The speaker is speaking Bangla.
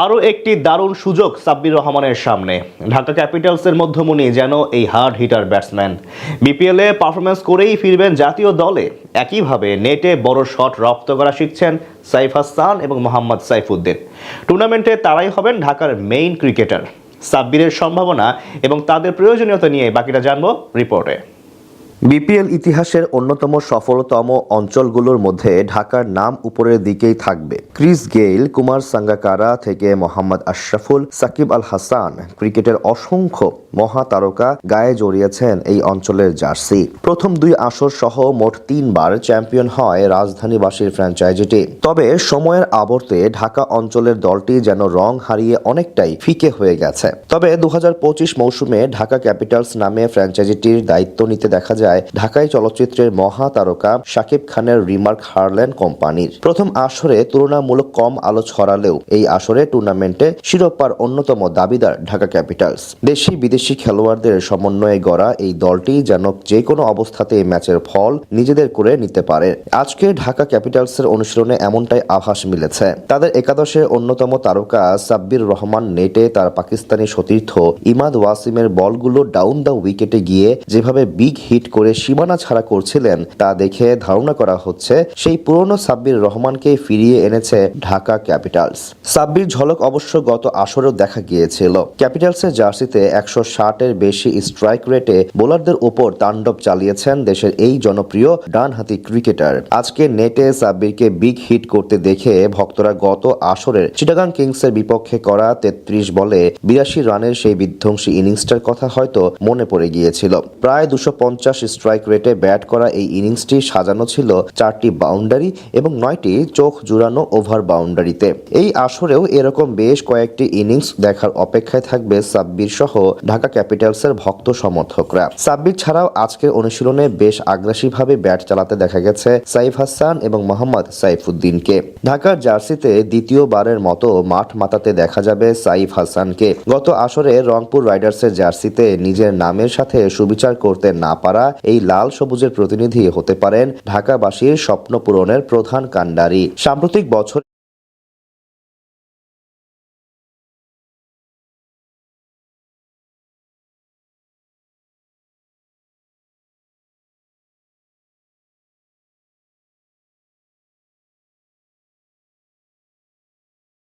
আরও একটি দারুণ সুযোগ সাব্বির রহমানের সামনে। ঢাকা ক্যাপিটালসের মধ্যমণি যেন এই হার্ড হিটার ব্যাটসম্যান। বিপিএলে পারফরমেন্স করেই ফিরবেন জাতীয় দলে। একইভাবে নেটে বড় শট রপ্ত করা শিখছেন সাইফ হাসান এবং মোহাম্মদ সাইফুদ্দিন। টুর্নামেন্টে তারাই হবেন ঢাকার মেইন ক্রিকেটার। সাব্বিরের সম্ভাবনা এবং তাদের প্রয়োজনীয়তা নিয়ে বাকিটা জানব রিপোর্টে। বিপিএল ইতিহাসের অন্যতম সফলতম অঞ্চলগুলোর মধ্যে ঢাকার নাম উপরের দিকেই থাকবে। ক্রিস গেইল, কুমার সাঙ্গাকারা থেকে মোহাম্মদ আশরাফুল, সাকিব আল হাসান ক্রিকেটের অসংখ্য মহাতারকা গায়ে জড়িয়েছেন এই অঞ্চলের জার্সি। প্রথম দুই আসর সহ মোট তিনবার চ্যাম্পিয়ন হয় রাজধানীবাসীর ফ্র্যাঞ্চাইজিটি তবে সময়ের আবর্তে ঢাকা অঞ্চলের দলটি যেন রং হারিয়ে অনেকটাই ফিকে হয়ে গেছে। তবে দু হাজার পঁচিশ মৌসুমে ঢাকা ক্যাপিটালস নামে ফ্র্যাঞ্চাইজিটির দায়িত্ব নিতে দেখা যায় ঢাকায় চলচ্চিত্রের মহাতারকা শাকিব খানের রিমার্ক হারল্যান কোম্পানির। প্রথম আসরে তুলনামূলক কম আলো ছড়ালেও এই আসরে টুর্নামেন্টে শিরোপার অন্যতম দাবিদার ঢাকা ক্যাপিটালস। দেশি বিদেশি খেলোয়াড়দের সমন্বয়ে গড়া এই দলটি যেন যে কোনো অবস্থাতে এই ম্যাচের ফল নিজেদের করে নিতে পারে। আজকে ঢাকা ক্যাপিটালসের অনুশীলনে এমনটাই আভাস মিলেছে। তাদের একাদশের অন্যতম তারকা সাব্বির রহমান নেটে তার পাকিস্তানি সতীর্থ ইমাদ ওয়াসিমের বলগুলো ডাউন দ্য উইকেটে গিয়ে যেভাবে বিগ হিট করে সীমানা ছাড়া করছিলেন। তা দেখে ধারণা করা হচ্ছে, সেই পুরনো সাব্বির রহমানকে ফিরিয়ে এনেছে ঢাকা ক্যাপিটালস। সাব্বির ঝলক অবশ্য গত আসরেও দেখা গিয়েছিল। ক্যাপিটালসের জার্সিতে একশো ষাটের বেশি স্ট্রাইক রেটে বোলারদের উপর তাণ্ডব চালিয়েছেন দেশের এই জনপ্রিয় ডানহাতি ক্রিকেটার। আজকে নেটে সাব্বিরকে বিগ হিট করতে দেখে ভক্তরা গত আসরের চিটাগাং কিংসের বিপক্ষে করা তেত্রিশ বলে বিরাশি রানের সেই বিধ্বংসী ইনিংসটার কথা হয়তো মনে পড়ে গিয়েছিল। প্রায় দুশো পঞ্চাশ স্ট্রাইক রেটে ব্যাট করা এই ইনিংসটি সাজানো ছিল চারটি বাউন্ডারি এবং নয়টি চোখ জুড়ানো ওভার বাউন্ডারিতে এই আসরেও এরকম বেশ কয়েকটি ইনিংস দেখার অপেক্ষায় থাকবে সাব্বির সহ ঢাকা ক্যাপিটালসের ভক্ত সমর্থকরা। সাব্বির ছাড়াও আজকের অনুশীলনে বেশ আগ্রাসীভাবে ব্যাট চালাতে দেখা গেছে সাইফ হাসান এবং মোহাম্মদ সাইফুদ্দিনকে। ঢাকার জার্সিতে দ্বিতীয়বারের মতো মাঠ মাতাতে দেখা যাবে সাইফ হাসানকে। গত আসরে রংপুর রাইডার্সের জার্সিতে নিজের নামের সাথে সুবিচার করতে না পারা এই লাল সবুজের প্রতিনিধি হতে পারেন ঢাকাবাসীর স্বপ্ন পূরণের প্রধান কাণ্ডারি। সাম্প্রতিক বছর